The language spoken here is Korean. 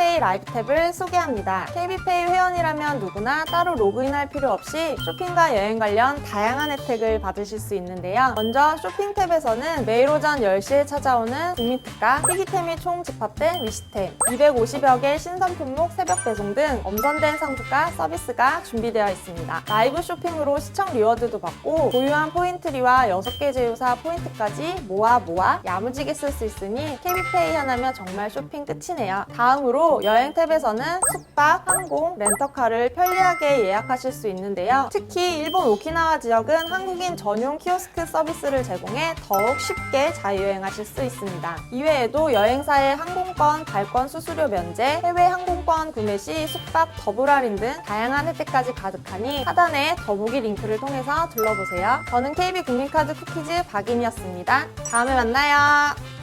KB페이 라이브 탭을 소개합니다. KB페이 회원이라면 누구나 따로 로그인할 필요 없이 쇼핑과 여행 관련 다양한 혜택을 받으실 수 있는데요. 먼저 쇼핑 탭에서는 매일 오전 10시에 찾아오는 국민특가, 희귀템이 총 집합된 위시템, 250여 개 신선 품목 새벽 배송 등 엄선된 상품과 서비스가 준비되어 있습니다. 라이브 쇼핑으로 시청 리워드도 받고 보유한 포인트리와 6개 제휴사 포인트까지 모아 모아 야무지게 쓸 수 있으니 KB페이 하나면 정말 쇼핑 끝이네요. 다음으로 여행 탭에서는 숙박, 항공, 렌터카를 편리하게 예약하실 수 있는데요. 특히 일본 오키나와 지역은 한국인 전용 키오스크 서비스를 제공해 더욱 쉽게 자유여행하실 수 있습니다. 이외에도 여행사의 항공권, 발권 수수료 면제, 해외 항공권 구매 시 숙박 더블 할인 등 다양한 혜택까지 가득하니 하단에 더보기 링크를 통해서 둘러보세요. 저는 KB 국민카드 쿠키즈 박인이었습니다. 다음에 만나요.